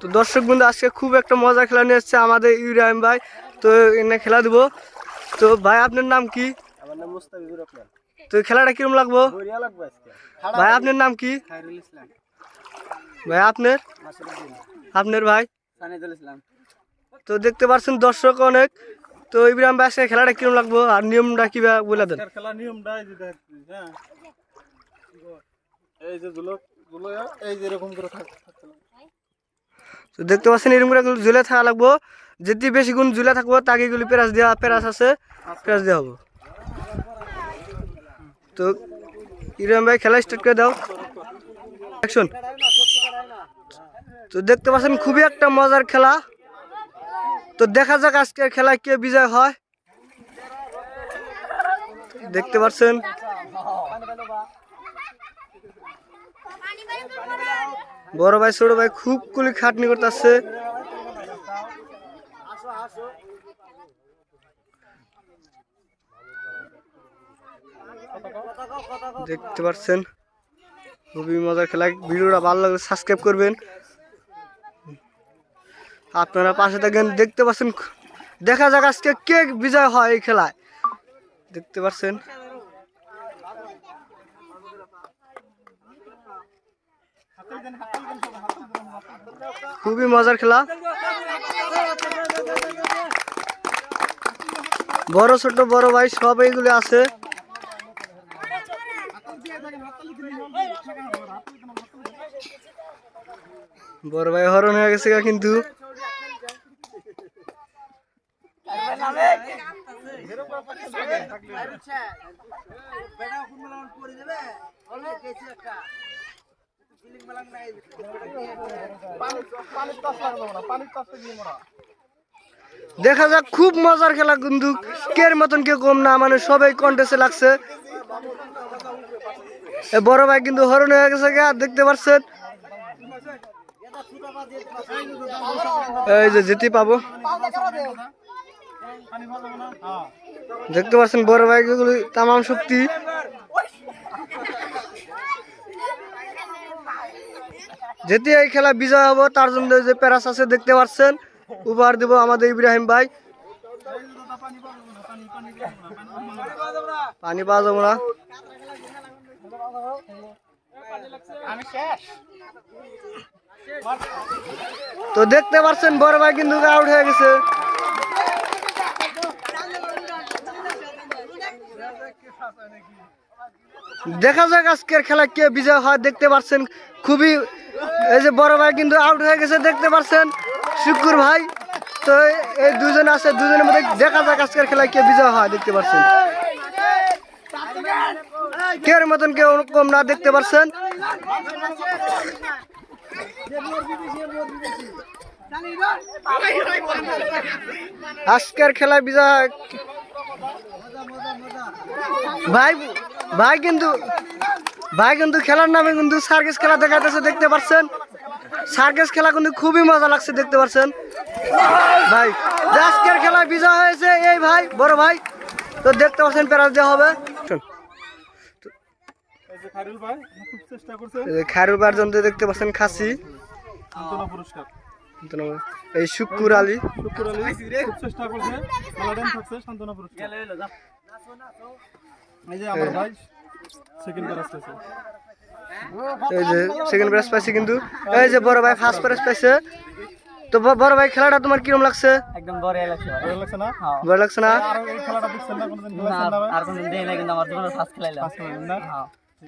তো দর্শক বন্ধু আজকে খুব একটা মজা খেলা নিয়ে এসছে আমাদের ইব্রাহিম ভাই। তো এনে খেলা দেবো। তো ভাই আপনার নাম কি? আমার নাম মুস্তাফিজুর রহমান। তো খেলাটা কিরম লাগবো? ভাই আপনার নাম কি? ভাই আপনার? আপনার ভাই? তো দেখতে পাচ্ছেন দর্শক অনেক। তো ইব্রাহিম ভাই আজকে খেলাটা কিরম লাগবো? আর নিয়মটা কি বলে দেন। খেলা নিয়মটা এই যে হ্যাঁ। এই যে এরকম করে। তো দেখতে পাচ্ছেন, এরকম করে ঝুলে থাকা লাগবো। যেটি বেশি গুণ ঝুলে থাকব, তাকে এগুলি পেরাস দেওয়া পেরাস আছে পেরাস দেওয়া হব। তো ইব্রাহিম ভাই, খেলা স্টার্ট করে দাও। অ্যাকশন তো দেখতে পাচ্ছেন, খুবই একটা মজার খেলা। তো দেখা যাক আজকের খেলায় কে বিজয় হয়। দেখতে পাচ্ছেন বড় ভাই, ছোট ভাই খুব কুলি খাটনি করতেছে। দেখতে পাচ্ছেন, খুবই মজার খেলা। ভিডিওটা ভালো লাগলে সাবস্ক্রাইব করবেন। আপনারা পাশে থাকেন, দেখতে পাচ্ছেন, দেখা যাক আজকে কে বিজয় হয় এই খেলায়। দেখতে পাচ্ছেন। খুবই মজার খেলা। বড় ছোট বড় ভাই, সব এইগুলো আছে। বড় ভাই হরণ হয়ে গেছে কিন্তু। দেখা যাক, খুব মজার খেলা কিন্তু। কের মতন কেউ কম না মানে সবাই কন্টেস্টে লাগছে। বড় ভাই কিন্তু হরণ হয়ে গেছে দেখতে পাচ্ছেন? এই যে যেতে পাবো। দেখতে পাচ্ছেন বড় ভাই তামাম শক্তি। যেতে এই খেলা বিজয় হব, তার জন্য যে প্যারাস আছে, দেখতে পাচ্ছেন উপহার দেব আমাদের ইব্রাহিম ভাই। পানি পাওয়া যাব না। তো দেখতে পাচ্ছেন বড় ভাই কিন্তু আউট হয়ে গেছে। দেখা যাক আজকের খেলা কে বিজয় হয়, দেখতে পাচ্ছেন খুবই, এই যে বড় ভাই কিন্তু আউট হয়ে গেছে, দেখতে পাচ্ছেন শুকুর ভাই, তো এই দুজন আছে, দুজনের মধ্যে দেখা যাক আজকের খেলায় কে বিজয় হয়, দেখতে পাচ্ছেন কের মতন কেউ কম না, দেখতে পাচ্ছেন আজকের খেলায় বিজয় ভাই ভাই কিন্তু ভাই কিন্তু খেলার নামে কিন্তু সার্কেস খেলা দেখাতেছে দেখতে পাচ্ছেন সার্কেস খেলা কিন্তু খুবই মজা লাগছে দেখতে পাচ্ছেন ভাই আজকের খেলা বিজয় হয়েছে এই ভাই বড় ভাই তো দেখতে পাচ্ছেন প্যারাস দেওয়া হবে। খায়রুল ভাই দেখতে পাচ্ছেন খাসি। পুরস্কার। এই শুকুর আলী। শুক্র আলী। খুব চেষ্টা করছে। খেলাটাই থাকছে সান্ত্বনা পুরস্কার। এই যে আমার ভাই সেকেন্ড প্রাইজ পেয়েছে এই যে সেকেন্ড প্রাইজ পাইছে কিন্তু। এই যে বড় ভাই ফার্স্ট প্রাইজ পাইছে। তো বড় ভাই খেলাটা তোমার কিরম লাগছে? একদম বড় লাগছে না? ভালো লাগছে না? আর এই খেলাটা দেখছেন না কোনোদিন? খেলেছেন না আর কোনদিন দেই না কিন্তু আমার জীবনে ফার্স্ট খেলাইলাম। ফার্স্ট খেলেন না? হ্যাঁ।